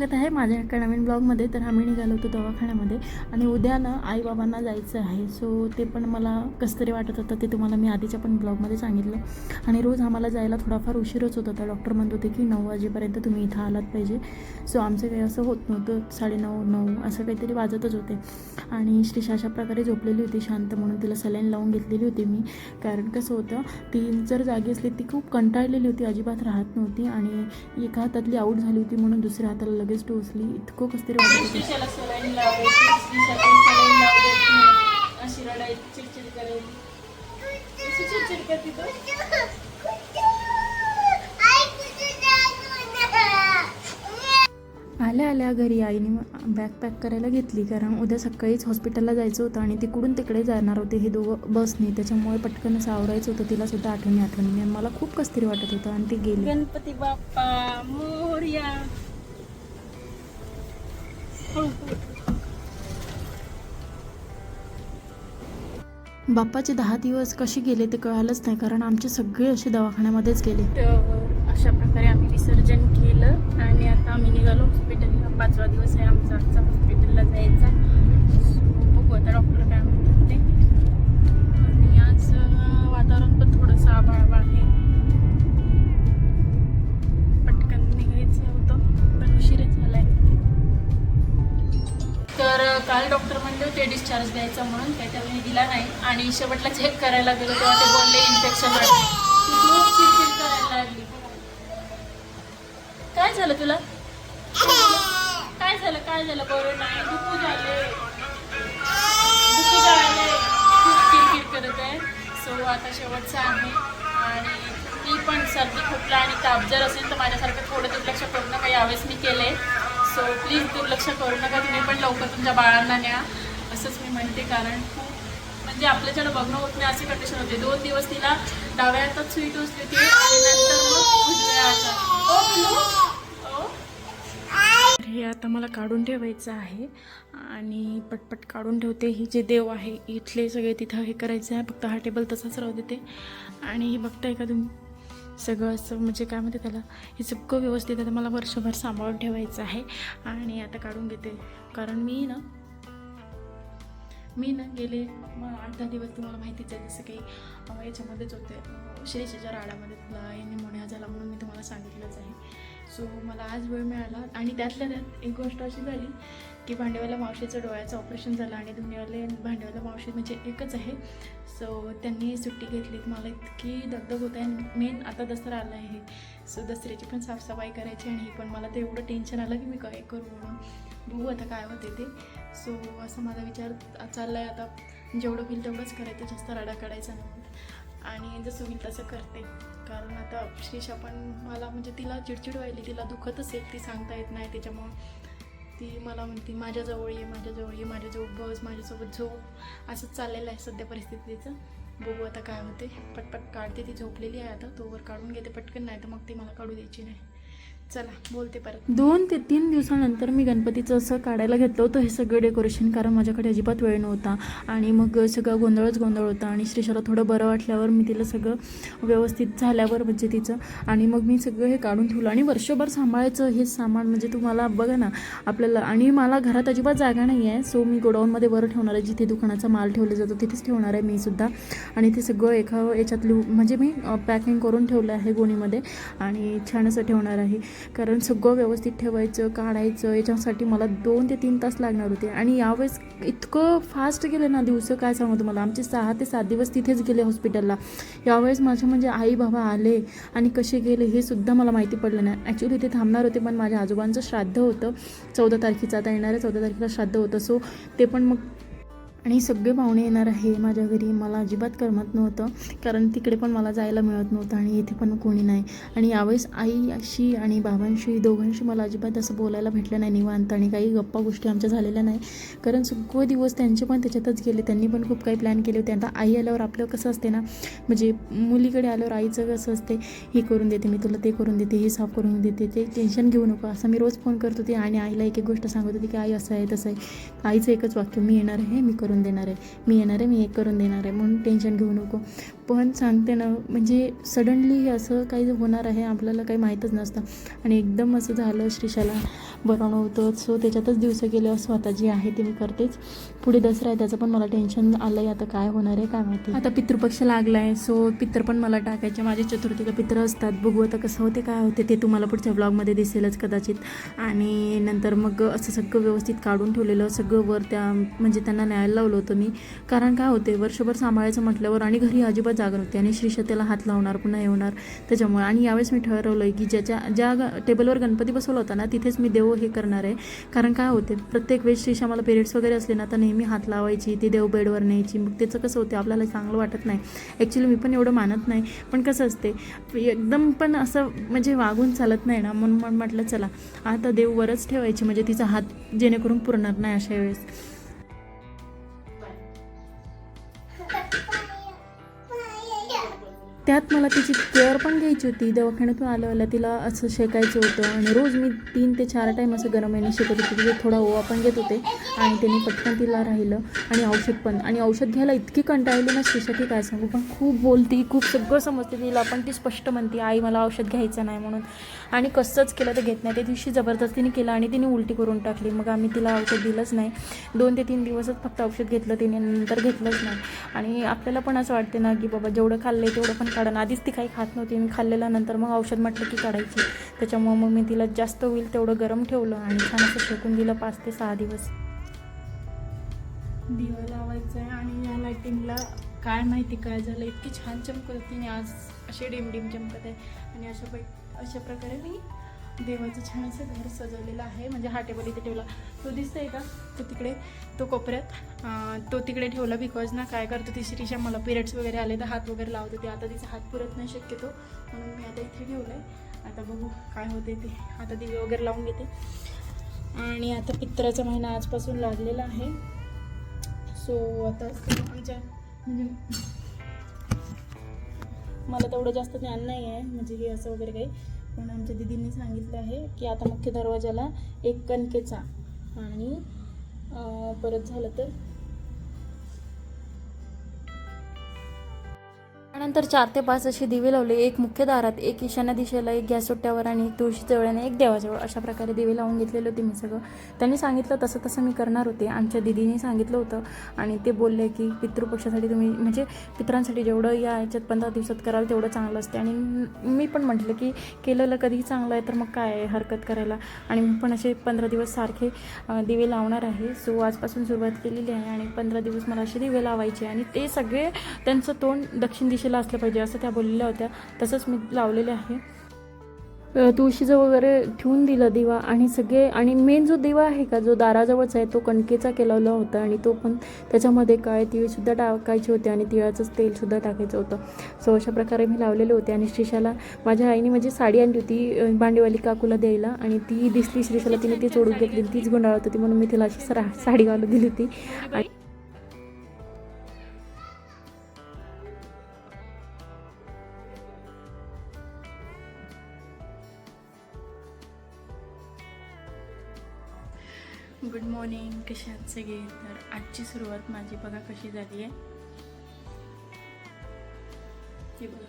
स्वागत आहे माझ्या एका नवीन ब्लॉगमध्ये. तर आम्ही निघालो होतो दवाखान्यामध्ये आणि उद्या ना आईबाबांना जायचं आहे. सो ते पण मला कसं तरी वाटत होतं ते तुम्हाला मी आधीच्या पण ब्लॉगमध्ये सांगितलं. आणि रोज आम्हाला जायला थोडाफार उशीरच होत होता. डॉक्टर म्हणत होते की नऊ वाजेपर्यंत तुम्ही इथं आलात पाहिजे. सो आमचं काही असं होत नव्हतं. साडेनऊ नऊ असं काहीतरी वाजतच होते. आणि श्रीषा अशा प्रकारे झोपलेली होती शांत म्हणून. तिला सलाईन लावून घेतलेली होती मी. कारण कसं होतं ती जर जागी असली ती खूप कंटाळलेली होती. अजिबात राहत नव्हती. आणि एका हातातली आऊट झाली होती म्हणून दुसऱ्या हाताला लगेच टोचली. इतकं कसं तरी आल्या आल्या घरी. आईने बॅग पॅक करायला घेतली कारण उद्या सकाळीच हॉस्पिटलला जायचं होतं आणि तिकडून तिकडे जाणार होते हे दोघं बसने. त्याच्यामुळे पटकन असं आवरायचं होतं. तिला सुद्धा आठवणी आठवणी. आणि मला खूप कसतरी वाटत होतं आणि ती गेली. गणपती बाप्पा मोरया. बाप्पाचे दहा दिवस कसे गेले ते कळालंच नाही कारण आमचे सगळे असे दवाखान्यामध्येच गेले. तर अशा प्रकारे आम्ही विसर्जन केलं आणि आता आम्ही निघालो हॉस्पिटलला पाचवा दिवस आहे आमचा आजचा हॉस्पिटलला जायचा. बघू आता डॉक्टर काय म्हणतात ते. आणि आज वातावरण पण थोडंसं आभाळ तर काल डॉक्टर म्हणले होते डिस्चार्ज द्यायचा म्हणून काही त्यावेळी दिला नाही. आणि शेवटला चेक करायला गेलो तेव्हा ते बोलले इन्फेक्शन वाटलं खूप चिडचिड करायला लागली काय झालं तुला? काय झालं? काय झालं? बरं नाही. दुखू झाले. दुखू झाले. खूप किरकिर करत आहे. सो आता शेवटचा आहे. आणि मी पण सर्दी खोकला आणि ताप जर असेल तर माझ्यासारखं थोडं दुर्लक्ष करू काही यावेळेस मी केले सो प्लीज दुर्लक्ष करू नका तुम्ही पण लवकर तुमच्या बाळांना न्या. असंच मी म्हणते कारण खूप म्हणजे आपल्याच्याकडे बघणं होत नाही अशी कंडिशन होते. दोन दिवस तिला डाव्या हातात स्वीट उचली होती आणि नंतर मग उजव्या हातात. हे आता मला काढून ठेवायचं आहे आणि पटपट काढून ठेवते. ही जे देव आहे इथले सगळे तिथं हे करायचं आहे. फक्त हा टेबल तसाच राहू देते. आणि हे बघताय का तुम्ही? सगळं असं म्हणजे काय म्हणते त्याला हे सगळं व्यवस्थित आता मला वर्षभर सांभाळून ठेवायचं आहे आणि आता काढून घेते. कारण मी ना मी ना गेले मग आठ दहा दिवस तुम्हाला माहितीच आहे जसं काही याच्यामध्येच होते. अं, राडामध्ये तुला निमोनिया झाला म्हणून मी तुम्हाला सांगितलंच आहे. सो मला आज वेळ मिळाला आणि त्यातल्या त्यात एक गोष्ट अशी झाली की भांडेवाला मावशीचं डोळ्याचं ऑपरेशन झालं आणि धुनीवाले भांडेवाला मावशी म्हणजे एकच आहे. सो त्यांनी सुट्टी घेतली मला इतकी दगदग होत आहे. मेन आता दसरा आला आहे. सो दसऱ्याची पण साफसफाई करायची आणि पण. मला तर एवढं टेन्शन आलं की मी काय करू म्हणून. बघू आता काय होते ते. सो असं माझा विचार चालला आहे आता. जेवढं होईल तेवढंच करायचं. जास्त राडा काढायचा नाही. आणि जसं होईल तसं करते. कारण आता श्रीषा पण मला म्हणजे तिला चिडचिड व्हायली तिला दुखत असेल ती सांगता येत नाही त्याच्यामुळं. ती मला म्हणते माझ्याजवळ ये माझ्याजवळ ये माझ्याजवळ बस माझ्यासोबत झोप. असंच चाललेलं आहे सध्या परिस्थितीचं. बघू आता काय होते पटपट काढते ती झोपलेली आहे आता. तोवर काढून घेते पटकन नाही तर मग ती मला काढू द्यायची नाही. चला बोलते परत. दोन ते तीन दिवसानंतर मी गणपतीचं असं काढायला घेतलं होतं. हे सगळं डेकोरेशन कारण माझ्याकडे अजिबात वेळ नव्हता. आणि मग सगळं गोंधळच गोंधळ होता. आणि श्रीशाला थोडं बरं वाटल्यावर मी तिला सगळं व्यवस्थित झाल्यावर म्हणजे तिचं. आणि मग मी सगळं हे काढून ठेवलं. आणि वर्षभर सांभाळायचं हे सामान म्हणजे तुम्हाला बघा ना आपल्याला आणि मला घरात अजिबात जागा नाही आहे. सो मी गोडाऊनमध्ये वर ठेवणार आहे. जिथे दुकानाचा माल ठेवला जातो तिथेच ठेवणार आहे मी सुद्धा. आणि ते सगळं एका याच्यातली म्हणजे मी पॅकिंग करून ठेवलं आहे गोणीमध्ये. आणि छान असं ठेवणार आहे. कारण सगळं व्यवस्थित ठेवायचं काढायचं याच्यासाठी मला दोन ते तीन तास लागणार होते. आणि यावेळेस इतकं फास्ट गेले ना दिवसं काय सांगू तुम्हाला? आमचे सहा ते सात दिवस तिथेच गेले हॉस्पिटलला यावेळेस माझे म्हणजे आई बाबा आले आणि कसे गेले हे सुद्धा मला माहिती पडलं नाही. ॲक्च्युली ते थांबणार होते पण माझ्या आजोबांचं श्राद्ध होतं. चौदा तारखेचं आता येणाऱ्या चौदा तारखेला श्राद्ध होतं. सो ते पण मग आणि सगळे पाहुणे येणार आहे माझ्या घरी. मला अजिबात करमत नव्हतं कारण तिकडे पण मला जायला मिळत नव्हतं आणि इथे पण कोणी नाही. आणि यावेळेस आईशी आणि बाबांशी दोघांशी मला अजिबात असं बोलायला भेटलं नाही निवांत आणि काही गप्पा गोष्टी आमच्या झालेल्या नाही. कारण सगळे दिवस त्यांचे पण त्याच्यातच गेले त्यांनी पण खूप काही प्लॅन केले होते. आता आई आल्यावर आपलं कसं असते ना म्हणजे मुलीकडे आल्यावर आईचं कसं असते हे करून देते मी तुला ते करून देते हे साफ करून देते ते टेन्शन घेऊ नको. असं मी रोज फोन करत होते आणि आईला एक एक गोष्ट सांगत होती की आई असं आहे तसं आहे. आईचं एकच वाक्य मी येणार आहे मी करून करून देणार आहे. मी येणार आहे मी हे करून देणार आहे. म्हणून टेन्शन घेऊ नको. पण सांगते ना म्हणजे सडनली असं काही होणार आहे आपल्याला काही माहीतच नसतं. आणि एकदम असं झालं श्रीशाला बरं नव्हतं. सो त्याच्यातच दिवस गेले. स्वतः जी आहे ते मी करतेच. पुढे दसरा आहे त्याचं पण मला टेन्शन आलं आहे आता काय होणार आहे काय माहिती. आता पितृपक्ष लागला आहे सो पित्र पण मला टाकायचे. माझे चतुर्थीला पित्र असतात. बघू आता कसं होते काय होते ते तुम्हाला पुढच्या ब्लॉगमध्ये दिसेलच कदाचित. आणि नंतर मग असं सगळं व्यवस्थित काढून ठेवलेलं. सगळं वर त्या म्हणजे त्यांना न्यायला लावलं होतं मी. कारण काय होते वर्षभर सांभाळायचं म्हटल्यावर आणि घरी अजिबात जागा होते आणि श्रीशतेला हात लावणार पुन्हा येणार. त्याच्यामुळे आणि यावेळेस मी ठरवलं आहे की ज्याच्या ज्या ग- टेबलवर गणपती बसवला होता ना तिथेच मी देव हे करणार आहे. कारण काय होते प्रत्येक वेळेस श्रीशा मला पिरियड्स वगैरे असले ना तर नेहमी हात लावायची ती देव बेडवर न्यायची. मग त्याचं कसं होते आपल्याला चांगलं वाटत नाही. ॲक्च्युली मी पण एवढं मानत नाही. पण कसं असते एकदम पण असं म्हणजे वागून चालत नाही ना म्हणून मग म्हटलं चला आता देव वरच ठेवायची. म्हणजे तिचा हात जेणेकरून पुरणार नाही अशा वेळेस. त्यात मला तिची केअर पण घ्यायची होती. दवाखान्यातून आलं तिला असं शेकायचं होतं आणि रोज मी तीन ते चार टाईम असं गरम येणे शेकत होते. तिथे थोडा ओवा पण घेत होते आणि त्याने पटकन तिला राहिलं आणि औषध पण. आणि औषध घ्यायला इतकी कंटाळली ना श्रीषा की काय सांगू? पण खूप बोलती खूप सगळं समजते तिला. पण ती स्पष्ट म्हणते आई मला औषध घ्यायचं नाही म्हणून. आणि कसंच केलं तर घेत नाही. त्या दिवशी जबरदस्तीने केलं आणि तिने उलटी करून टाकली. मग आम्ही तिला औषध दिलंच नाही. दोन ते तीन दिवसच फक्त औषध घेतलं तिने नंतर घेतलंच नाही. आणि आपल्याला पण असं वाटते ना की बाबा जेवढं खाल्लं तेवढं पण काढणं. आधीच ती काही खात नव्हती. मी खाल्लेल्यानंतर मग औषध म्हटलं की काढायची. त्याच्यामुळं मग मी तिला जास्त होईल तेवढं गरम ठेवलं आणि छान असं शेकून दिलं पाच ते सहा दिवस. दिवा लावायचं आहे आणि या लाईटिंगला काय माहिती काय झालं? इतकी छान चमकत होती आणि आज असे डिम डिम चमकत आहे. आणि अशा पै अशा प्रकारे मी देवाचं छान असं घर सजवलेलं आहे. म्हणजे हा टेबल इथे ठेवला. तो दिसतोय का? तो तिकडे तो कोपऱ्यात. तो तिकडे ठेवला बिकॉज ना काय करतो ती श्रीशा मला पिरियड्स वगैरे आले तर हात वगैरे लावत होते. आता तिचा हात पुरत नाही शक्यतो. म्हणून मी आता इथे ठेवलं आहे आता बघू काय होते ते. आता दिवे वगैरे लावून घेते. आणि आता पित्राचा महिना आजपासून लागलेला आहे. सो आता आमच्या म्हणजे मला तेवढं जास्त ज्ञान नाही आहे म्हणजे हे असं वगैरे काही. पण आमच्या दिदींनी सांगितलं आहे की आता मुख्य दरवाजाला एक कणकेचा आणि परत झालं तर त्यानंतर चार ते पाच असे दिवे लावले. एक मुख्य दारात एक ईशान्य दिशेला एक गॅस सुट्ट्यावर आणि एक तुळशी जवळ आणि एक देवाजवळ अशा प्रकारे दिवे लावून घेतलेले होते मी सगळं. त्यांनी सांगितलं तसं तसं मी करणार होते. आमच्या दिदीने सांगितलं होतं आणि ते बोलले की पितृपक्षासाठी तुम्ही म्हणजे पित्रांसाठी जेवढं या याच्यात पंधरा दिवसात कराल तेवढं चांगलं असते. आणि मी पण म्हटलं की केलेलं कधीही चांगलं आहे तर मग काय आहे हरकत करायला? आणि मी पण असे पंधरा दिवस सारखे दिवे लावणार आहे. सो आजपासून सुरुवात केलेली आहे आणि पंधरा दिवस मला असे दिवे लावायचे आणि ते सगळे त्यांचं तोंड दक्षिण दिशेला असलं पाहिजे असं त्या बोललेल्या होत्या. तसंच मी लावलेले आहे. तुळशीचं वगैरे ठेवून दिलं दिवा आणि सगळे आणि मेन जो दिवा आहे का जो दाराजवळचा आहे तो कणकेचा केलेला होता आणि तो पण त्याच्यामध्ये काय तिळसुद्धा टाकायची होती आणि तिळाचंच तेलसुद्धा टाकायचं होतं. सो अशा प्रकारे मी लावलेले होते आणि श्रीशाला माझ्या आईने माझी साडी आणली होती भांडेवाली काकूला द्यायला आणि ती दिसली श्रीशाला तिने ती सोडून घेतली तीच गुंडाळत होती म्हणून मी तिला अशी सरा साडी घालून दिली होती. आणि कसे आहात सगळे तर आजची सुरुवात माझी बघा कशी झाली आहे हे बघा.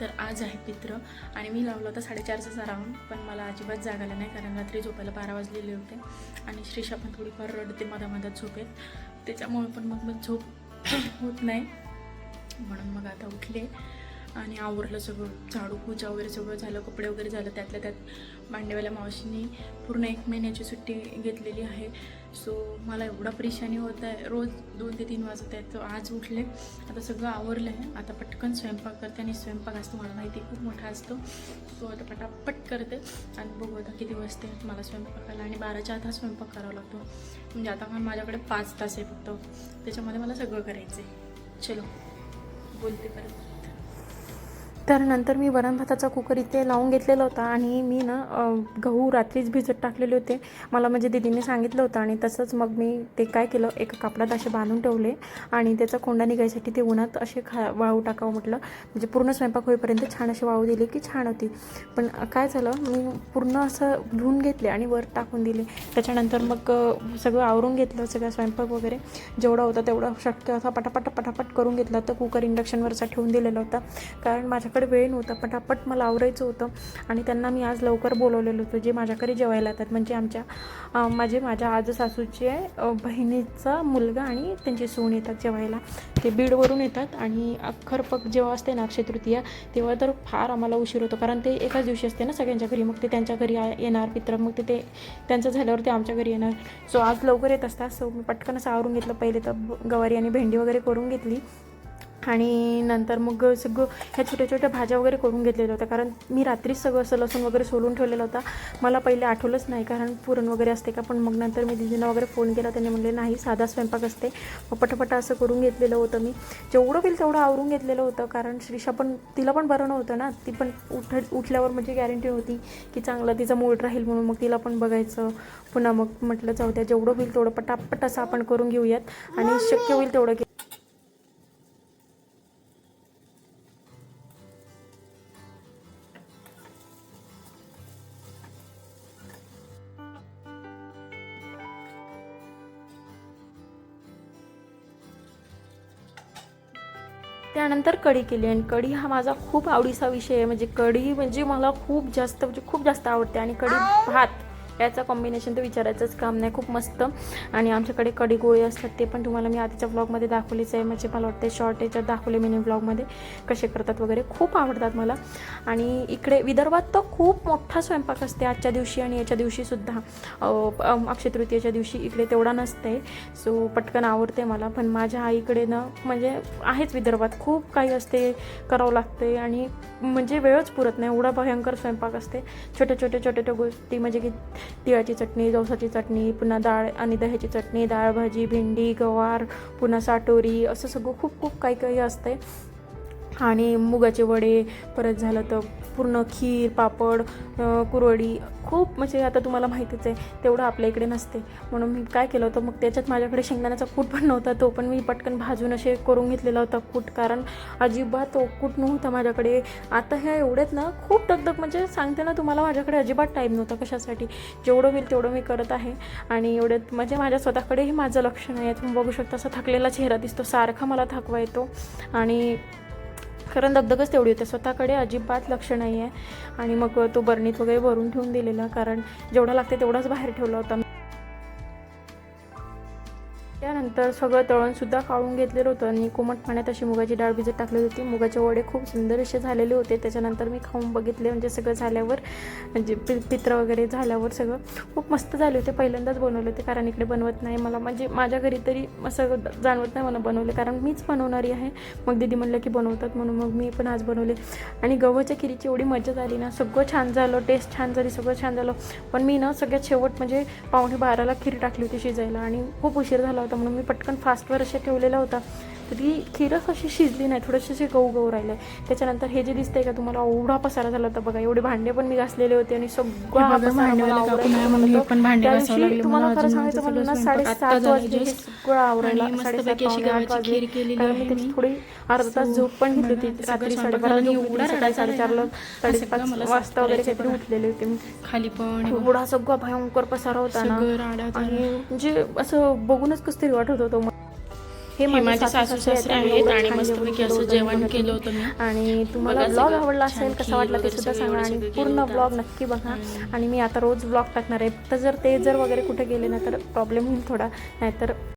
तर आज आहे पित्र आणि मी लावला होता साडेचारचा राऊंड पण मला अजिबात जागाला नाही कारण रात्री झोपायला बारा वाजलेले होते आणि श्रीषा पण थोडीफार रडते मधा मधात झोपेत. त्याच्यामुळे पण मग मग झोप होत नाही. म्हणून मग आता उठले आणि आवरलं सगळं. झाडू पूजा वगैरे सगळं झालं कपडे वगैरे झालं त्यातल्या त्यात भांडेवाल्या मावशींनी पूर्ण एक महिन्याची सुट्टी घेतलेली आहे. सो मला एवढा परेशानी होत आहे. रोज दोन ते तीन वाजत आहेत. आज उठले. आता सगळं आवरलं आहे. आता पटकन स्वयंपाक करते आणि स्वयंपाक असतो मला माहिती आहे, खूप मोठा असतो. सो आता पटापट करते आणि बघू आता किती वाजते मला स्वयंपाकाला आणि बाराच्या आत हा स्वयंपाक करावा लागतो. म्हणजे आता माझ्याकडे पाच तास आहे फक्त. त्याच्यामध्ये मला सगळं करायचं आहे चलो बोलते परत. तर नंतर मी वरण भाताचा कुकर इथे लावून घेतलेला होता आणि मी ना गहू रात्रीच भिजत टाकलेले होते. मला म्हणजे दिदीने सांगितलं होतं आणि तसंच मग मी ते काय केलं एका कापडात असे बांधून ठेवले आणि त्याचा कोंडा निघायसाठी ते उन्हात असे खा वाळू टाकावं म्हटलं. म्हणजे पूर्ण स्वयंपाक होईपर्यंत छान अशी वाळू दिले की छान होती. पण काय झालं मी पूर्ण असं धुवून घेतले आणि वर टाकून दिले. त्याच्यानंतर मग सगळं आवरून घेतलं सगळं स्वयंपाक वगैरे जेवढा होता तेवढा शक्य असा पटापट पटापट करून घेतला. तर कुकर इंडक्शनवरचा ठेवून दिलेला होता. कारण माझ्या माझ्याकडे वेळ नव्हता पटापट मला आवरायचं होतं आणि त्यांना मी आज लवकर बोलवलेलं होतं जे माझ्याकडे जेवायला येतात. म्हणजे आमच्या माझे माझ्या आज सासूचे बहिणीचा मुलगा आणि त्यांची सून येतात जेवायला. ते बीडवरून येतात आणि अख्खरपक जेव्हा असते ना अक्षय तृतीया तेव्हा तर फार आम्हाला उशीर होतो. कारण ते एकाच दिवशी असते ना सगळ्यांच्या घरी. मग ते त्यांच्या घरी आ- येणार पित्र मग ते ते त्यांचं झाल्यावर ते आमच्या घरी येणार. सो आज लवकर येत असतात. सो मी पटकन असं आवरून घेतलं. पहिले तर गवारी आणि भेंडी वगैरे करून घेतली. आणि नंतर मग सगळं ह्या छोट्या छोट्या भाज्या वगैरे करून घेतलेल्या होत्या. कारण मी रात्रीच सगळं असं लसूण वगैरे सोलून ठेवलेला होता. मला पहिले आठवलंच नाही कारण पुरण वगैरे असते का पण मग नंतर मी दिदींना वगैरे फोन केला. त्यांनी म्हणले नाही साधा स्वयंपाक असते. मग पटापटा असं करून घेतलेलं होतं मी. जेवढं होईल तेवढं आवरून घेतलेलं होतं कारण श्रीषा पण तिला पण बरं नव्हतं ना. ती पण उठ उठल्यावर म्हणजे गॅरंटी होती की चांगला तिचा मूड राहील म्हणून. मग तिला पण बघायचं. पुन्हा मग म्हटलं जाऊ द्या जेवढं होईल तेवढं पटापट असं आपण करून घेऊयात. आणि शक्य होईल तेवढं त्यानंतर कढी केली आणि कढी हा माझा खूप आवडीचा विषय आहे. म्हणजे कढी म्हणजे मला खूप जास्त म्हणजे खूप जास्त आवडते आणि कढी भात याचं कॉम्बिनेशन तर विचारायचंच काम नाही. खूप मस्त. आणि आमच्याकडे कडी गोळी असतात ते पण तुम्हाला मी आधीच्या ब्लॉगमध्ये दाखवलीच आहे. म्हणजे मला वाटते शॉर्ट याच्यात दाखवले मिनी ब्लॉगमध्ये कसे करतात वगैरे खूप आवडतात मला. आणि इकडे विदर्भात तर खूप मोठा स्वयंपाक असते आजच्या दिवशी आणि याच्या दिवशीसुद्धा अं, अक्षय तृतीयेच्या दिवशी इकडे तेवढा नसते सो पटकन आवडते मला. पण माझ्या आईकडे ना म्हणजे आहेच विदर्भात. खूप काही असते करावं लागते आणि म्हणजे वेळच पुरत नाही. एवढा भयंकर स्वयंपाक असते. छोट्या छोट्या छोट्या छोट्या गोष्टी. म्हणजे की तिळाची चटणी जवसाची चटणी पुन्हा डाळ आणि दह्याची चटणी डाळ भाजी भेंडी गवार पुन्हा साटोरी असं सगळं खूप खूप काही काही असते आणि मुगाचे वडे परत झालं तर पूर्ण खीर पापड कुरवडी. खूप म्हणजे आता तुम्हाला माहितीच आहे तेवढं आपल्या इकडे नसते. म्हणून मी काय केलं होतं मग त्याच्यात माझ्याकडे शेंगदाण्याचा कूट पण नव्हता तो पण मी पटकन भाजून असे करून घेतलेला होता कूट. कारण अजिबात तो कूट नव्हता माझ्याकडे. आता ह्या एवढ्यात ना खूप दगदग म्हणजे सांगते ना तुम्हाला माझ्याकडे अजिबात टाईम नव्हता कशासाठी. जेवढं होईल तेवढं मी करत आहे. आणि एवढ्यात म्हणजे माझ्या स्वतःकडेही माझं लक्ष नाही आहे. तुम्ही बघू शकता असा थकलेला चेहरा दिसतो सारखा मला थकवा येतो. आणि कारण दगदगच तेवढी होते. स्वतःकडे अजिबात लक्ष नाही आहे आणि मग तो बरणीत वगैरे भरून ठेवून दिलेला कारण जेवढा लागते तेवढाच बाहेर ठेवला होता. त्यानंतर सगळं तळणसुद्धा काढून घेतलेलं होतं आणि कोमट पाण्यात अशी मुगाची डाळ भिजत टाकली होती. मुगाचे वडे खूप सुंदर असे झालेले होते. त्याच्यानंतर मी खाऊन बघितले. म्हणजे सगळं झाल्यावर म्हणजे पि पित्र वगैरे झाल्यावर सगळं खूप मस्त झाले होते. पहिल्यांदाच बनवले होते कारण इकडे बनवत नाही. मला म्हणजे माझ्या घरी तरी असं जाणवत नाही मला बनवले. कारण मीच बनवणारी आहे. मग दिदी म्हणलं की बनवतात म्हणून मग मी पण आज बनवले. आणि गव्हाच्या खिरीची एवढी मजा झाली ना. सगळं छान झालं. टेस्ट छान झाली. सगळं छान झालं. पण मी ना सगळ्यात शेवट म्हणजे पावणे बाराला खीर टाकली होती शिजायला. आणि खूप उशीर झाला होता म्हणून मी पटकन फास्टवर असे ठेवलेला होता तरी खीरच अशी शिजली नाही थोडेसे असे गहू गहू राहिले त्याच्यानंतर हे जे दिसतंय का तुम्हाला एवढा पसारा झाला होता बघा. एवढे भांडे पण मी घासलेले होते आणि सगळं तुम्हाला खरं सांगायचं म्हणलं ना साडेसात वाजले just. सगळं आवरायला. साडेसात. थोडी अर्धा तास झोप पण घेतली होती. रात्री साडेबारा साडेचारला साडेपाच वाजता वगैरे काहीतरी उठलेले होते मी. खाली पण एवढा. सगळा भयंकर पसारा होता ना. आणि म्हणजे असं बघूनच कसं तरी वाटत होतं. हे माझे सासू सासरे आहेत आणि मस्तपैकी असं जेवण केलं होतं मी. आणि तुम्हाला ब्लॉग आवडला असेल कसा वाटला ते सुद्धा सांगा आणि पूर्ण. ब्लॉग नक्की बघा. आणि मी आता रोज ब्लॉग टाकणार आहे. तर जर ते जर वगैरे कुठे गेले ना तर प्रॉब्लेम होईल थोडा. नाहीतर